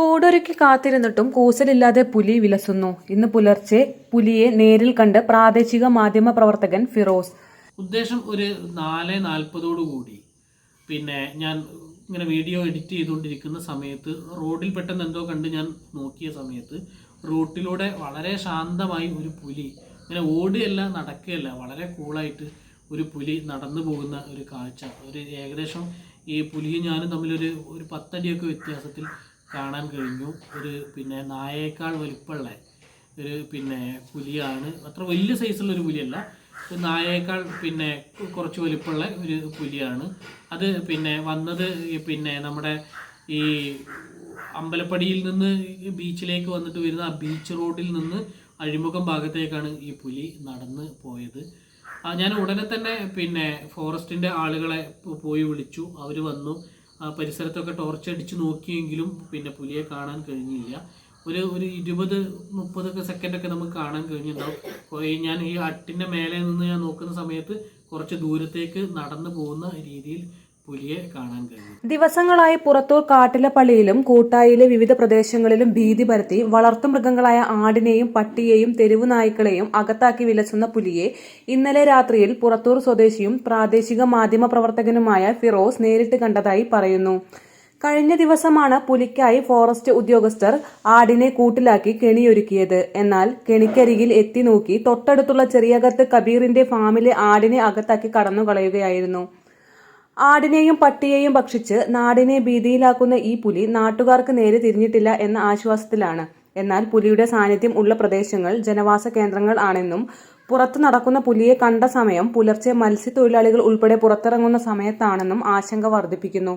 കൂടൊരുക്കി കാത്തിരുന്നിട്ടും കൂസലില്ലാതെ പുലി വിലസുന്നു. ഇന്ന് പുലർച്ചെ പുലിയെ നേരിൽ കണ്ട് പ്രാദേശിക മാധ്യമ പ്രവർത്തകൻ ഫിറോസ്. ഉദ്ദേശം ഒരു നാല് നാൽപ്പതോടു കൂടി. പിന്നെ ഞാൻ ഇങ്ങനെ വീഡിയോ എഡിറ്റ് ചെയ്തുകൊണ്ടിരിക്കുന്ന സമയത്ത് റോഡിൽ പെട്ടെന്ന് എന്തോ കണ്ട് ഞാൻ നോക്കിയ സമയത്ത് റോട്ടിലൂടെ വളരെ ശാന്തമായി ഒരു പുലി ഇങ്ങനെ ഓടുകയല്ല നടക്കുകയല്ല വളരെ കൂളായിട്ട് ഒരു പുലി നടന്നു പോകുന്ന ഒരു കാഴ്ച. ഒരു ഏകദേശം ഈ പുലിയും ഞാനും തമ്മിലൊരു ഒരു പത്തടിയൊക്കെ വ്യത്യാസത്തിൽ കാണാൻ കഴിഞ്ഞു. ഒരു പിന്നെ നായേക്കാൾ വലിപ്പമുള്ള ഒരു പിന്നെ പുലിയാണ്. അത്ര വലിയ സൈസുള്ള ഒരു പുലിയല്ല. നായേക്കാൾ പിന്നെ കുറച്ച് വലിപ്പമുള്ള ഒരു പുലിയാണ്. അത് പിന്നെ വന്നത് പിന്നെ നമ്മുടെ ഈ അമ്പലപ്പടിയിൽ നിന്ന് ബീച്ചിലേക്ക് വന്നിട്ട് വരുന്ന ആ ബീച്ച് റോഡിൽ നിന്ന് അഴിമുഖം ഭാഗത്തേക്കാണ് ഈ പുലി നടന്ന് പോയത്. ഞാൻ ഉടനെ തന്നെ പിന്നെ ഫോറസ്റ്റിന്റെ ആളുകളെ പോയി വിളിച്ചു. അവർ വന്നു. പരിസരത്തൊക്കെ ടോർച്ച് അടിച്ച് നോക്കിയെങ്കിലും പിന്നെ പുലിയെ കാണാൻ കഴിഞ്ഞില്ല. ഒരു ഒരു ഇരുപത് മുപ്പതൊക്കെ സെക്കൻഡൊക്കെ നമുക്ക് കാണാൻ കഴിഞ്ഞിട്ടുണ്ടാവും. ഞാൻ ഈ അട്ടിന്റെ മേലെ നിന്ന് ഞാൻ നോക്കുന്ന സമയത്ത് കുറച്ച് ദൂരത്തേക്ക് നടന്നു പോകുന്ന രീതിയിൽ പുലിയെ കാണാൻ കഴിയും ദിവസങ്ങളായി പുറത്തൂർ കാട്ടിലെ പള്ളിയിലും കൂട്ടായിലെ വിവിധ പ്രദേശങ്ങളിലും ഭീതി പരത്തി വളർത്തുമൃഗങ്ങളായ ആടിനെയും പട്ടിയെയും തെരുവു നായ്ക്കളെയും അകത്താക്കി വിലസുന്ന പുലിയെ ഇന്നലെ രാത്രിയിൽ പുറത്തൂർ സ്വദേശിയും പ്രാദേശിക മാധ്യമ പ്രവർത്തകനുമായ ഫിറോസ് നേരിട്ട് കണ്ടതായി പറയുന്നു. കഴിഞ്ഞ ദിവസമാണ് പുലിക്കായി ഫോറസ്റ്റ് ഉദ്യോഗസ്ഥർ ആടിനെ കൂട്ടിലാക്കി കെണിയൊരുക്കിയത്. എന്നാൽ കെണിക്കരികിൽ എത്തി നോക്കി തൊട്ടടുത്തുള്ള ചെറിയകത്ത് കബീറിന്റെ ഫാമിലെ ആടിനെ അകത്താക്കി കടന്നു കളയുകയായിരുന്നു ആടിനെയും പട്ടിയെയും ഭക്ഷിച്ച് നാടിനെ ഭീതിയിലാക്കുന്ന ഈ പുലി നാട്ടുകാർക്ക് നേരെ തിരിഞ്ഞിട്ടില്ല എന്ന ആശ്വാസത്തിലാണ്. എന്നാൽ പുലിയുടെ സാന്നിധ്യം ഉള്ള പ്രദേശങ്ങൾ ജനവാസ കേന്ദ്രങ്ങൾ ആണെന്നും പുറത്തു നടക്കുന്ന പുലിയെ കണ്ട സമയം പുലർച്ചെ മത്സ്യത്തൊഴിലാളികൾ ഉൾപ്പെടെ പുറത്തിറങ്ങുന്ന സമയത്താണെന്നും ആശങ്ക വർദ്ധിപ്പിക്കുന്നു.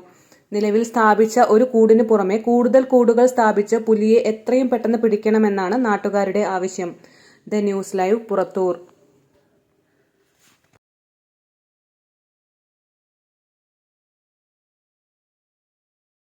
നിലവിൽ സ്ഥാപിച്ച ഒരു കൂടിന് പുറമെ കൂടുതൽ കൂടുകൾ സ്ഥാപിച്ച് പുലിയെ എത്രയും പെട്ടെന്ന് പിടിക്കണമെന്നാണ് നാട്ടുകാരുടെ ആവശ്യം. The news live Purathur.